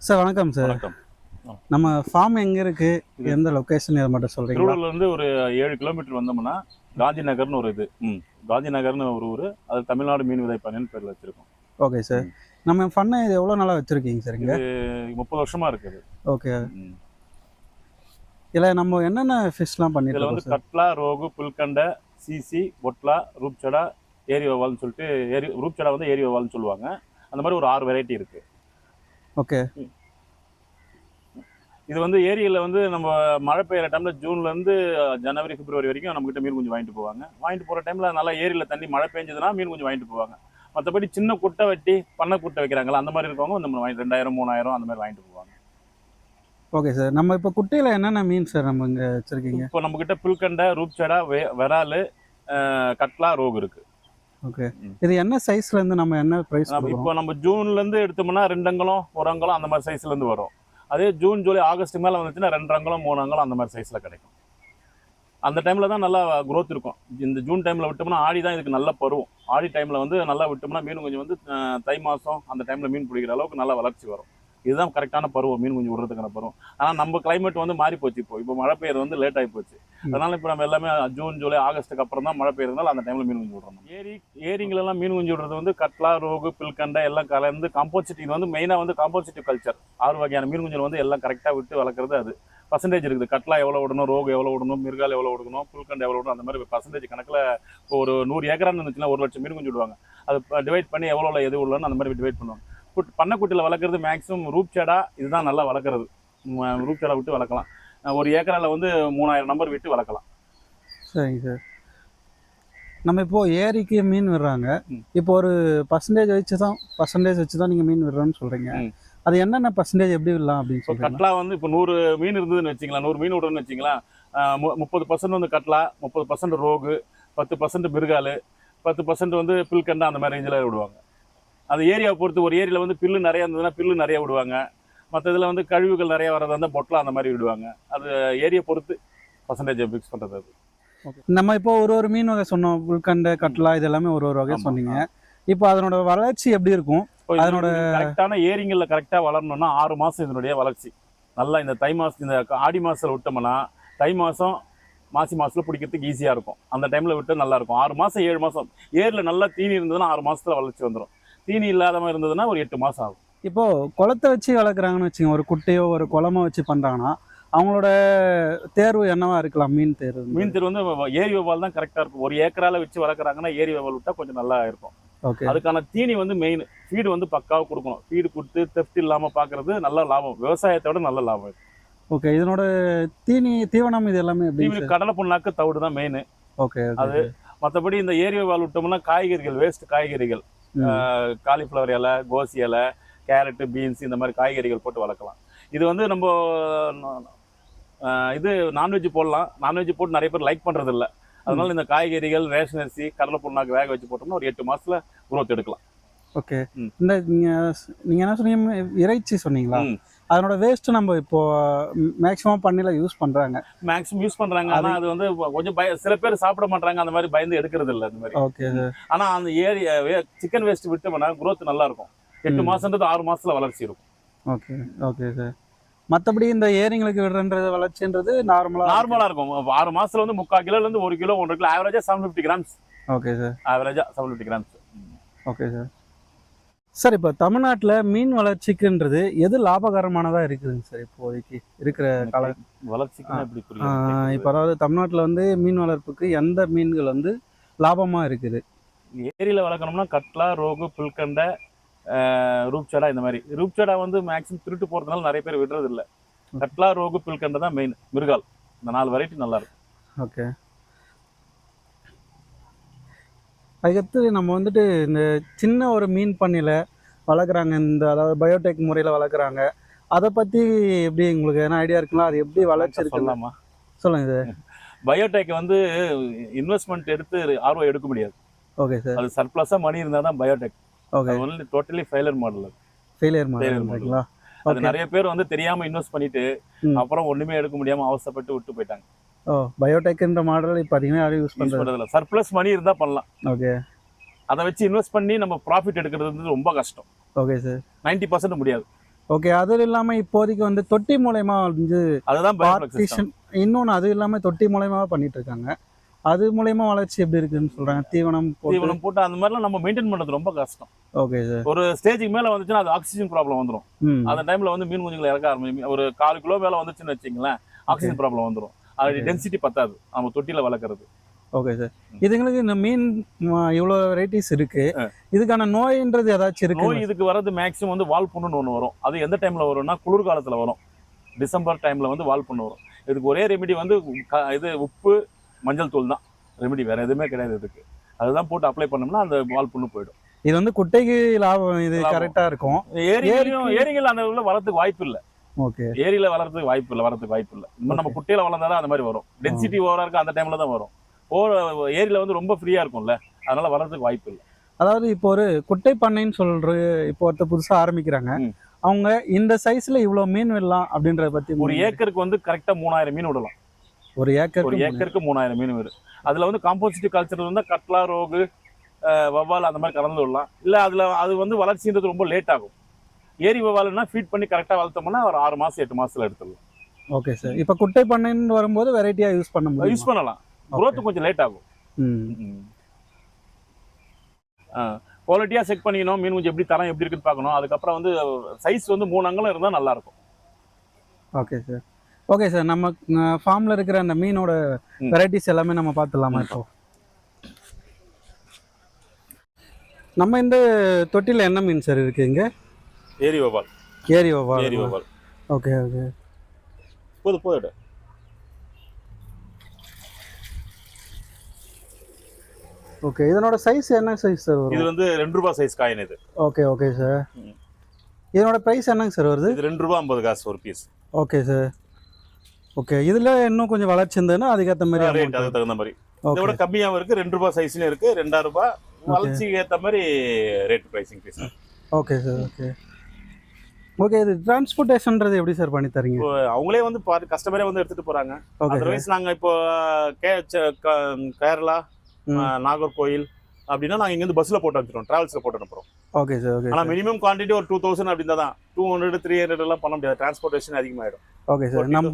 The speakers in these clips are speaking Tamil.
சார் வணக்கம் சார். வணக்கம். நம்ம ஃபார்ம் எங்க இருக்கு? எந்த லொகேஷன் இதை மட்டும் சொல்றீங்களா? திருவள்ளூர்ல இருந்து ஒரு ஏழு கிலோமீட்டர் வந்தோம்னா காந்தி நகர்னு ஒரு இது. ம். காந்தி நகர்னு ஒரு ஊர். அது தமிழ்நாடு மீன் விதைப்பானைன்னு பேர்ல வச்சிருக்கோம். ஓகே சார் நம்ம ஃபன்னை இது எவ்வளோ நாளாக வச்சிருக்கீங்க சார் இங்க? முப்பது வருஷமா இருக்குது ஓகே. இதில் நம்ம என்னென்ன ஃபிஷ்லாம் பண்ணிட்டு இதுல வந்து கட்லா ரோகு புல்கண்டை சிசி பொட்லா ரூப்சடா ஏரி வவால்னு சொல்லிட்டு ஏரி ரூப்சடா வந்து ஏரி வவால்னு சொல்லுவாங்க. அந்த மாதிரி ஒரு ஆறு வெரைட்டி இருக்கு. ஓகே. இது வந்து ஏரியில வந்து நம்ம மழை பெய்யுற டைம்ல ஜூன்ல இருந்து ஜனவரி பிப்ரவரி வரைக்கும் நம்ம கிட்ட மீன் குஞ்சு வாங்கிட்டு போவாங்க. வாங்கிட்டு போற டைம்ல நல்லா ஏரியில தண்ணி மழை பெஞ்சதுன்னா மீன் குஞ்சு வாங்கிட்டு போவாங்க. மற்றபடி சின்ன குட்டை வெட்டி பண்ணை குட்டை வைக்கிறாங்களா அந்த மாதிரி இருக்கவங்க நம்ம வாங்கி ரெண்டாயிரம் மூணாயிரம் அந்த மாதிரி வாங்கிட்டு போவாங்க. Okay sir. நம்ம இப்போ குட்டையில் என்னென்ன மீன் சார் நம்ம இங்கே வச்சிருக்கீங்க? இப்போ நம்ம கிட்ட புல்கண்டை ரூப்சடா வெ அஹ், கட்லா ரோகு இருக்கு. ஓகே. இது என்ன சைஸ்ல இருந்து நம்ம என்ன ப்ரைஸ் இப்போ நம்ம ஜூன்ல இருந்து எடுத்தோம்னா ரெண்டு அங்கலம் ஒரு அங்கலம் அந்த மாதிரி சைஸ்ல இருந்து வரும். அதே ஜூன் ஜூலை ஆகஸ்ட் மேல வந்துச்சுன்னா ரெண்டு அங்கலம் மூணு அங்கலம் அந்த மாதிரி சைஸ்ல கிடைக்கும். அந்த டைம்ல தான் நல்லா growth இருக்கும். இந்த ஜூன் டைம்ல விட்டோம்னா ஆடி தான் இதுக்கு நல்ல பருவம். ஆடி டைம்ல வந்து நல்லா விட்டோம்னா மீன் கொஞ்சம் வந்து தை மாசம் அந்த டைம்ல மீன் பிடிக்கிற அளவுக்கு நல்ல வளர்ச்சி வரும். இதுதான் கரெக்டான பருவம் மீன் குஞ்சு விடுறதுக்கான பருவம். ஆனால் நம்ம கிளைமேட் வந்து மாறி போச்சு. இப்போ இப்போ மழை பெய்யறது வந்து லேட் ஆகி போச்சு. அதனால இப்போ நம்ம எல்லாமே ஜூன் ஜூலை ஆகஸ்ட்டுக்கு அப்புறம் தான் மழை பெய்யறதுனால அந்த டைம்ல மீன் குஞ்சு விடுறோம் ஏரி ஏரிங்களெல்லாம் மீன் குஞ்சு விடுறது வந்து கட்லா ரோகு பில்கண்டை எல்லாம் கலந்து காம்போசிட் இது வந்து மெயினாக வந்து காம்போசிட்டிவ் கல்ச்சர் ஆறு வகையான மீன் குஞ்சுகள் வந்து எல்லாம் கரெக்டாக விட்டு வளர்க்குறது அது. பர்சன்டேஜ் இருக்குது. கட்லா எவ்வளோ விடணும் ரோகு எவ்வளோ விடணும் மிருகால் எவ்வளோ விடணும் புல்கண்டை எவ்வளோ விடணும் அந்த மாதிரி பர்சன்டேஜ் கணக்கில் இப்போ ஒரு நூறு ஏக்கரான்னு இருந்துச்சுன்னா ஒரு லட்சம் மீன் குஞ்சு விடுவாங்க. அது டிவைட் பண்ணி எவ்வளோ எது விடலன்னு அந்த மாதிரி டிவைட் பண்ணுவாங்க. குட் பண்ணைக்குட்டியில் வளர்க்குறது மேக்ஸிமம் ரூப்சடா இதுதான் நல்லா வளர்க்குறது. ரூப்சடா விட்டு வளர்க்கலாம். ஒரு ஏக்கரால வந்து மூணாயிரம் நம்பர் விட்டு வளர்க்கலாம். சரிங்க சார். நம்ம இப்போ ஏரிக்கு மீன் விடுறாங்க. இப்போ ஒரு பர்சன்டேஜ் வச்சு தான் பர்சன்டேஜ் வச்சு தான் நீங்கள் மீன் விடுறோன்னு சொல்கிறீங்க. அது என்னென்ன பர்சன்டேஜ் எப்படி விடலாம் அப்படின்னு சொல்கிறீங்க கட்லா வந்து இப்போ நூறு மீன் இருந்ததுன்னு வச்சிங்களா நூறு மீன் விடுறதுன்னு வச்சிங்களா முப்பது பர்சன்ட் வந்து கட்லா முப்பது பர்சன்ட் ரோகு பத்து பர்சன்ட் மிருகாலு பத்து பர்சன்ட் வந்து பில்கண்டா அந்த மாதிரி ரேஞ்சில் விடுவாங்க. அது ஏரியாவை பொறுத்து ஒரு ஏரியாவில் வந்து பில்லு நிறைய இருந்ததுன்னா பில்லு நிறைய விடுவாங்க. மற்ற இதில் வந்து கழிவுகள் நிறைய வரதா இருந்தால் பொட்டலாம் அந்த மாதிரி விடுவாங்க. அது ஏரியா பொறுத்து பர்சன்டேஜ் ஃபிக்ஸ் பண்ணுறது அது. நம்ம இப்போ ஒரு ஒரு மீன் வகை சொன்னோம். புல்கண்டை கட்லா இது எல்லாமே ஒரு ஒரு வகை சொன்னீங்க. இப்போ அதனோட வளர்ச்சி எப்படி இருக்கும்? அதனோட- கரெக்டான ஏரிங்களில் கரெக்டாக வளரணும்னா ஆறு மாதம் இதனுடைய வளர்ச்சி. நல்லா இந்த தை மாதம் இந்த ஆடி மாதத்தில் விட்டோம்னா தை மாதம் மாசி மாசத்துல பிடிக்கிறதுக்கு ஈஸியாக இருக்கும். அந்த டைமில் விட்டு நல்லா இருக்கும். ஆறு மாதம் ஏழு மாதம் ஏரியில் நல்லா தீனி இருந்ததுன்னா ஆறு மாசத்துல வளர்ச்சி வந்துடும் தீனி இல்லாத மாதிரி இருந்ததுன்னா ஒரு எட்டு மாதம் ஆகும். இப்போ குளத்தை வச்சு வளர்க்குறாங்கன்னு வச்சுங்க ஒரு குட்டையோ ஒரு குளமோ வச்சு பண்றாங்கன்னா அவங்களோட தேர்வு என்னவா இருக்கலாம் மீன் தேர்வு? மீன் தெரு வந்து ஏரி வவால் தான் கரெக்டாக இருக்கும். ஒரு ஏக்கரால வச்சு வளர்க்குறாங்கன்னா ஏரி வவால் விட்டா கொஞ்சம் நல்லா இருக்கும். ஓகே. அதுக்கான தீனி வந்து மெயின் ஃபீடு வந்து பக்காவாக கொடுக்கணும். ஃபீடு கொடுத்து தெஃப்ட் இல்லாமல் பார்க்கறது நல்ல லாபம். விவசாயத்தை விட நல்ல லாபம் ஓகே இதனோட தீனி தீவனம் இது எல்லாமே எப்படி தீவன கடலை புண்ணாக்கு தவிடு தான் மெயின் ஓகே. அது மற்றபடி இந்த ஏரி வால் விட்டோம்னா காய்கறிகள் வேஸ்ட் காய்கறிகள். காலிஃப்ளவர் இலை கோசி இலை கேரட்டு பீன்ஸ் இந்த மாதிரி காய்கறிகள் போட்டு வளர்க்கலாம். இது வந்து நம்ம இது நான்வெஜ் போடலாம். நான்வெஜ் போட்டு நிறைய பேர் லைக் பண்றது இல்ல அதனால இந்த காய்கறிகள் ரேஷன் அரிசி கடலை புண்ணாக்கு வேக வச்சு போட்டோம்னா ஒரு எட்டு மாசத்துல growth எடுக்கலாம். ஓகே. இந்த நீங்க நீங்க என்ன சொன்னீங்க? இறைச்சி சொன்னீங்களா. அதனோட வேஸ்ட் நம்ம இப்போ மேக்ஸிமம் பண்ணில யூஸ் பண்றாங்க. மேக்ஸிமம் யூஸ் பண்றாங்க. ஆனா அது வந்து கொஞ்சம் பய சில பேர் சாப்பிட மாட்டாங்க அந்த மாதிரி பயந்து எடுக்கிறது இல்ல அந்த மாதிரி. ஓகே ஆனா அந்த ஏரி சிக்கன் வேஸ்ட் விட்டோம்னா growth நல்லா இருக்கும். எட்டு. மாசம்ன்றது ஆறு மாசத்துல வளர்ச்சி இருக்கும். ஓகே ஓகே சார் மற்றபடி இந்த ஏரிங்களுக்கு விடுறன்றது வளர்ச்சின்றது நார்மலா நார்மலா இருக்கும். ஆறு மாசத்துல வந்து முக்கால் கிலோல இருந்து ஒரு கிலோ ஒன்றரை கிலோ ஆவரேஜா seven fifty grams okay sir ஆவரேஜா seven fifty grams okay sir sir இப்போ தமிழ்நாட்டில் மீன் வளர்ச்சிக்குன்றது எது லாபகரமானதாக இருக்குதுங்க சார் இப்போதைக்கு இருக்கிற கால வளர்ச்சிக்கு எப்படி இப்போ அதாவது தமிழ்நாட்டில் வந்து மீன் வளர்ப்புக்கு எந்த மீன்கள் வந்து லாபமாக இருக்குது? ஏரியில வளர்க்கணும்னா கட்லா ரோகு புல்கண்டை ரூப்சடா இந்த மாதிரி. ரூப்சடா வந்து மேக்ஸிமம் திருட்டு போறதுனால நிறைய பேர் விடுறது இல்ல கட்லா ரோகு புல்கண்டை தான் மெயின் மிருகால். இந்த நாலு வெரைட்டி நல்லா இருக்கும். ஓகே. அதுக்கடுத்து நம்ம வந்துட்டு இந்த சின்ன ஒரு மீன் பண்ணையில் வளர்க்குறாங்க. இந்த அதாவது பயோடெக் முறையில் வளர்க்குறாங்க. அதை பற்றி எப்படி உங்களுக்கு எதனா ஐடியா இருக்குங்களா? அது எப்படி வளர்ச்சி இருக்கு சொல்லலாமா? சொல்லுங்க சார். பயோடெக் வந்து இன்வெஸ்ட்மெண்ட் எடுத்து ஆர்வம் எடுக்க முடியாது. ஓகே சார் அது சர்ப்ளஸா மணி இருந்தா தான் biotech okay only totally failure model failure மாதிரிங்களா அது நிறைய பேர் வந்து தெரியாம இன்வெஸ்ட் பண்ணிட்டு. அப்புறம் ஒண்ணுமே எடுக்க முடியாம அவசரப்பட்டு விட்டு போயிட்டாங்க. ஓ பயோடெக்ன்ற மாடல் இப்போ அதிகமாக யாரும் யூஸ் யூஸ் பண்ணுறது பண்றதுல சர்ப்ளஸ் மணி இருந்தா பண்ணலாம். ஓகே அதை வச்சு இன்வெஸ்ட் பண்ணி நம்ம ப்ராஃபிட் எடுக்கிறது வந்து ரொம்ப கஷ்டம். ஓகே சார் நைன்டி பர்சன்ட் முடியாது. ஓகே அது இல்லாம இப்போதைக்கு வந்து தொட்டி மூலயமா வந்து அதுதான் பார்ட்டிஷன் இன்னொன்று அது இல்லாம தொட்டி மூலயமா பண்ணிட்டு இருக்காங்க. அது மூலயமா வளர்ச்சி எப்படி இருக்குன்னு சொல்றாங்க? தீவனம் தீவனம் போட்டு அந்த மாதிரிலாம் நம்ம மெயின்டைன் பண்றது ரொம்ப கஷ்டம். ஓகே சார் ஒரு ஸ்டேஜுக்கு மேல வந்துச்சுன்னா அது ஆக்சிஜன் ப்ராப்ளம் வந்துடும் அந்த டைம்ல வந்து மீன் குஞ்சுங்களை இறக்க ஆரம்பிக்கும். ஒரு கால் கிலோ மேல வந்துச்சுன்னு வச்சுங்களேன் ஆக்சிஜன் ப்ராப்ளம் வந்துடும் அது. டென்சிட்டி பத்தாது. நம்ம தொட்டில வளர்க்குறது. ஓகே சார் இதுங்களுக்கு இந்த மீன் இவ்வளோ வெரைட்டிஸ் இருக்கு. இதுக்கான நோயின்றது ஏதாச்சும் இருக்கு நோய் இதுக்கு வர்றது மேக்ஸிமம் வந்து வால் புண்ணுன்னு ஒன்று வரும். அது எந்த டைம்ல வரும்னா குளிர்காலத்துல வரும். டிசம்பர் டைம்ல வந்து வால் புண்ணு வரும். இதுக்கு ஒரே ரெமெடி வந்து இது உப்பு மஞ்சள் தூள் தான். ரெமெடி வேற எதுவுமே கிடையாது இதுக்கு. அதுதான் போட்டு அப்ளை பண்ணோம்னா அந்த வால் புண்ணு போயிடும். இது வந்து குட்டைக்கு லாபம் இது லாபம். கரெக்டா இருக்கும். ஏரிக்கு- ஏரிகள் அந்த உள்ள வாய்ப்பு இல்லை. ஓகே. ஏரியில வளர்றதுக்கு வாய்ப்பு இல்லை வரதுக்கு வாய்ப்பு இல்லை. இன்னும் நம்ம குட்டையில வளர்ந்தாதான் அந்த மாதிரி வரும். டென்சிட்டி ஓவரா இருக்கு அந்த டைம்ல தான் வரும். ஓ ஏரியில வந்து ரொம்ப ஃப்ரீயா இருக்கும்ல. அதனால வளர்றதுக்கு வாய்ப்பு இல்லை. அதாவது இப்போ ஒரு குட்டை பண்ணைன்னு சொல்ற இப்போ ஒருத்தர் புதுசா ஆரம்பிக்கிறாங்க. அவங்க இந்த சைஸ்ல இவ்வளவு மீன் விடலாம் அப்படின்றத பத்தி ஒரு ஏக்கருக்கு வந்து கரெக்டா மூணாயிரம் மீன் விடலாம். ஒரு ஏக்கர் ஒரு ஏக்கருக்கு மூணாயிரம் மீன் வரும் அதுல வந்து காம்போசிட்டிவ் கல்ச்சர் இருந்தால் கட்லா ரோகு வவ்வால் அந்த மாதிரி கலந்து விடலாம். இல்ல அதுல அது வந்து வளர்ச்சின்றது ரொம்ப லேட் ஆகும். ஏரி வவ்வால்னா ஃபீட் பண்ணி கரெக்டா வளர்த்தோம்னா ஒரு ஆறு மாசம் எட்டு மாசத்துல எடுத்துடலாம். ஓகே சார் இப்போ குட்டை பண்ணைன்னு வரும்போது வெரைட்டியா யூஸ் பண்ண முடியும்? யூஸ் பண்ணலாம். Growth கொஞ்சம் லேட் ஆகும். குவாலிட்டியாக செக் பண்ணிக்கணும். மீன் குஞ்சு எப்படி தரம் எப்படி இருக்குன்னு பார்க்கணும். அதுக்கப்புறம் வந்து சைஸ் வந்து மூணு அங்கலம் இருந்தால் நல்லா இருக்கும் ஓகே சார் ஓகே சார் நம்ம ஃபார்ம்ல இருக்கிற அந்த மீனோட. வெரைட்டிஸ் எல்லாமே நம்ம பார்த்துடலாமா இப்போ? நம்ம இந்த தொட்டில என்ன மீன் சார் இருக்கு இங்க? ஏரி வவ்வால் ஏரி ஓவா ஏரி வவ்வால் ஓகே ஓகே. போது போயிடு. ஓகே இதனோட சைஸ் என்ன சைஸ் சார் இது வரும் வந்து ரெண்டு ரூபாய் சைஸ் காயின் இது. Okay okay sir. இதனோட ப்ரைஸ் என்னங்க சார் வருது? இது ரெண்டு ரூபா ஐம்பது காசு ஒரு பீஸ் ஓகே சார் ஓகே இதுல இன்னும் கொஞ்சம் வளர்ச்சி இருந்ததுன்னா அதுக்கேற்ற மாதிரி ரேட். அதுக்கு தகுந்த மாதிரி. இதை ஓகே விட கம்மியாகவும் இருக்கு. ரெண்டு ரூபாய் சைஸ்லயும் இருக்கு. ரெண்டாயிரம் ரூபாய் வளர்ச்சிக்கு ஏற்ற மாதிரி rate pricing piece okay sir okay. Okay இது டிரான்ஸ்போர்ட்டேஷன்ன்றது எப்படி சார் பண்ணி தரீங்க? அவங்களே வந்து பாரு கஸ்டமரே வந்து எடுத்துட்டு போறாங்க. அதர்வைஸ் நாங்க இப்போ கேரளா நாகர்கோயில் அப்படின்னா நாங்க இங்க இருந்து பஸ்ல போட்டு அனுப்பிச்சிடுவோம் டிராவல்ஸ்ல போட்டு அனுப்புறோம். ஓகே சார் ஓகே ஆனா மினிமம் குவான்டிட்டி ஒரு டூ தௌசண்ட் அப்படின்னா தான் டூ ஹண்ட்ரட் த்ரீ ஹண்ட்ரட் எல்லாம் பண்ண முடியாது. டிரான்ஸ்போர்ட்டேஷன் அதிகமாயிடும். ஓகே சார் நம்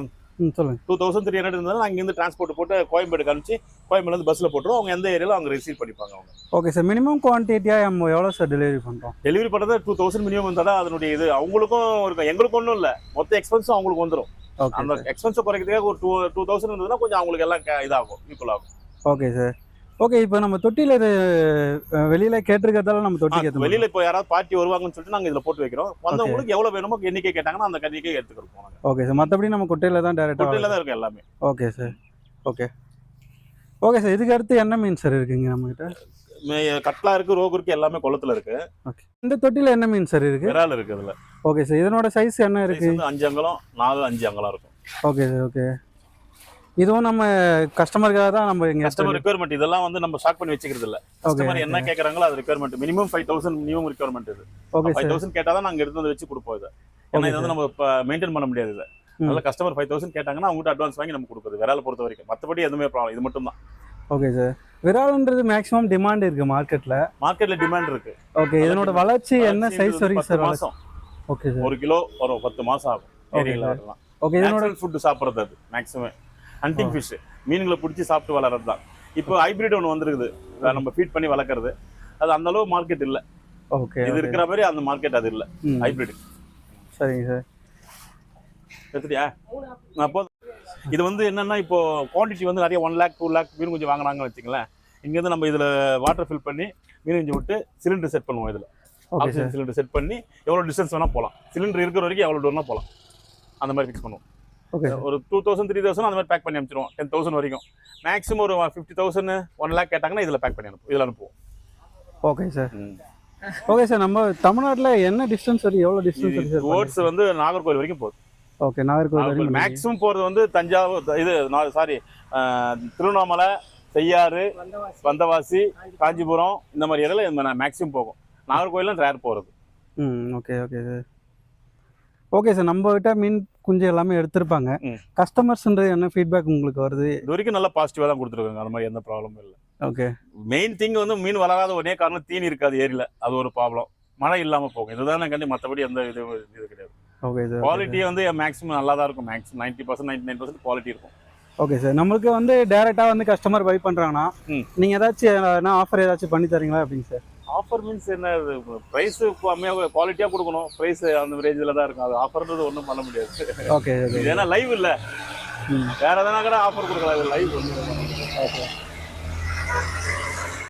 ம் சொல்லுங்க. டூ தௌசண்ட் த்ரீ ஹண்ட்ரட் இருந்தாலும் அங்க இருந்து டிரான்ஸ்போர்ட் போட்டு கோயம்பேடு அனுப்பிச்சு கோயம்பேடு இருந்து பஸ்ல போட்டுருவோம். அவங்க எந்த ஏரியால அவங்க ரிசீவ் பண்ணிப்பாங்க அவங்க. ஓகே சார் மினிமம் குவான்டிட்டியாக நம்ம எவ்வளோ சார் டெலிவரி பண்ணுறோம் டெலிவரி பண்றது டூ தௌசண்ட் மினிமம் இருந்தால் தான் அதனுடைய இது. அவங்களுக்கும் இருக்கும். எங்களுக்கு ஒன்றும் இல்லை. மொத்த எக்ஸ்பென்ஸும் அவங்களுக்கு வந்துடும் ஓகே அந்த எக்ஸ்பென்ஸை குறைக்கிறதுக்காக ஒரு டூ டூ தௌசண்ட் இருந்ததுன்னா கொஞ்சம் அவங்களுக்கு எல்லாம் இதாகும் ஈக்குவல் ஆகும். ஓகே சார் ஓகே இப்போ நம்ம தொட்டியில் இது வெளியில கேட்டிருக்கிறதால நம்ம தொட்டிக்கு ஏற்ற வெளியில இப்போ யாராவது பார்ட்டி வருவாங்கன்னு சொல்லிட்டு நாங்க இதுல போட்டு வைக்கிறோம். வந்தவங்களுக்கு எவ்வளவு வேணுமோ எண்ணிக்கை கேட்டாங்கன்னா அந்த எண்ணிக்கை எடுத்துக்கிறோம் ஓகே சார் மற்றபடி நம்ம குட்டையில் தான் கொட்டையில டேரெக்டாக தான் இருக்கும் எல்லாமே. Okay sir okay okay sir இதுக்கு அடுத்து என்ன மீன் சார் இருக்குங்க நம்மகிட்ட? கட்லா இருக்கு ரோகு இருக்கு எல்லாமே குளத்துல இருக்கு. ஓகே இந்த தொட்டியில் என்ன மீன் சார் இருக்கு? விரால் இருக்கு அதுல. ஓகே சார் இதனோட சைஸ் என்ன இருக்கு? அஞ்சு அங்கலம் நாலு அஞ்சு அங்கலம் இருக்கும். ஓகே சார் ஓகே இதுவும் நம்ம கஸ்டமருக்காக தான் நம்ம இங்கே கஸ்டமர் ரெக்குயர்மெண்ட் இதெல்லாம் வந்து நம்ம ஸ்டாக் பண்ணி வச்சுக்கிறது இல்ல. கஸ்டமர் என்ன கேக்குறாங்களோ அது requirement minimum five thousand minimum requirement இது. ஓகே ஃபைவ் தௌசண்ட் கேட்டா தான் நாங்க எடுத்து வந்து வச்சு கொடுப்போம் இதை. ஏன்னா இது வந்து நம்ம மெயின்டைன் பண்ண முடியாது இதை. அதனால கஸ்டமர் ஃபைவ் தௌசண்ட் கேட்டாங்கன்னா அவங்ககிட்ட அட்வான்ஸ் வாங்கி நம்ம கொடுக்குறது விரால பொறுத்த வரைக்கும். மற்றபடி எதுவுமே ப்ராப்ளம் இது மட்டும் தான். ஓகே சார் விரால்ன்றது மேக்ஸிமம் டிமாண்ட் இருக்கு மார்க்கெட்ல மார்க்கெட்ல டிமாண்ட் இருக்கு. ஓகே இதனோட வளர்ச்சி என்ன சைஸ் வரைக்கும் சார் மாசம். ஓகே சார் ஒரு கிலோ வரும் பத்து மாசம் ஆகும். ஓகே இதனோட ஃபுட் சாப்பிட்றது அது மேக்ஸிமம் ஹண்டிங் ஃபிஷ் மீன்களை பிடிச்சி சாப்பிட்டு வளர்றது தான் இப்போ ஹைபிரிட் ஒன்று வந்துருக்குது. நம்ம ஃபீட் பண்ணி வளர்க்குறது. அது அந்த அளவு மார்க்கெட் இல்ல. ஓகே இது இருக்கிற மாதிரி அந்த மார்க்கெட் அது இல்ல. ஹைபிரிட் சரிங்க சார். எடுத்துட்டியா? அப்போ இது வந்து என்னன்னா இப்போ குவாண்டிட்டி வந்து நிறைய ஒன் லேக் டூ லேக் மீன் குஞ்சு வாங்குறாங்கன்னு வச்சுங்களேன் இங்கேருந்து நம்ம இதுல வாட்டர் ஃபில் பண்ணி மீன் குஞ்சு விட்டு சிலிண்டர் செட் பண்ணுவோம் இதுல. ஆக்சிஜன் சிலிண்டர் செட் பண்ணி எவ்வளோ டிஸ்டன்ஸ் வேணா போகலாம் சிலிண்டர் இருக்கிற வரைக்கும் எவ்வளோ தூரம்னா போகலாம் அந்த மாதிரி ஃபிக்ஸ் பண்ணுவோம். ஒரு டூ தௌசண்ட் த்ரீ தௌசண்ட் அந்த மாதிரி பேக் பண்ணி அனுப்பிச்சிருவோம். டென் தௌசண்ட் வரைக்கும். மேக்ஸிமம் ஒரு ஃபிஃப்டி தௌசண்ட் ஒன் லேக் கேட்டாங்கன்னா இதில் பேக் பண்ணி அனுப்புவோம். இதில் அனுப்புவோம். Okay sir. Okay sir. நம்ம தமிழ்நாட்டில் என்ன டிஸ்டன்ஸ் வரைக்கும் எவ்வளோ டிஸ்டன்ஸ் வரைக்கும் ரோட்ஸ் வந்து நாகர்கோவில் வரைக்கும் போகுது. ஓகே நாகர்கோவில் வரைக்கும் மேக்ஸிமம் போகிறது வந்து தஞ்சாவூர் இது சாரி திருவண்ணாமலை செய்யாறு வந்தவாசி. காஞ்சிபுரம் இந்த மாதிரி இடத்துல மேக்ஸிமம் போகும். நாகர்கோயிலும் ரேர் போகிறது ம் okay okay sir. Okay sir நம்ம கிட்ட மீன் குஞ்சு எல்லாமே எடுத்திருப்பாங்க. கஸ்டமர்ஸ்ன்றது என்ன ஃபீட்பேக் உங்களுக்கு வருது? இது வரைக்கும் நல்லா பாசிட்டிவாக தான் கொடுத்துருக்காங்க. அந்த மாதிரி எந்த ப்ராப்ளமும் இல்லை. ஓகே மெயின் திங் வந்து மீன் வளராத ஒரே காரணம் தீனி இருக்காது ஏரியில். அது ஒரு ப்ராப்ளம் மழை இல்லாமல் போகும். இதுதானே கண்டி மற்றபடி எந்த இது இது கிடையாது. ஓகே சார் குவாலிட்டி வந்து மேக்ஸிமம் நல்லா தான் இருக்கும். Maximum ninety percent ninety nine percent quality இருக்கும். ஓகே சார் நம்மளுக்கு வந்து டேரெக்டாக வந்து கஸ்டமர் பை பண்ணுறாங்கன்னா. நீங்கள் ஏதாச்சும் ஆஃபர் ஏதாச்சும் பண்ணி தரீங்களா? அப்படிங்க சார் ஆஃபர் மீன்ஸ் என்ன ப்ரைஸ் கம்மியாக குவாலிட்டியாக கொடுக்கணும். ப்ரைஸ் அந்த ரேஞ்சில் தான் இருக்கும். அது ஆஃபர்ன்றது ஒன்றும் பண்ண முடியாது. ஓகே ஏன்னா லைவ் இல்லை. வேற எதனா கூட ஆஃபர் கொடுக்கலாம். இது லைவ் ஒன்று ஓகே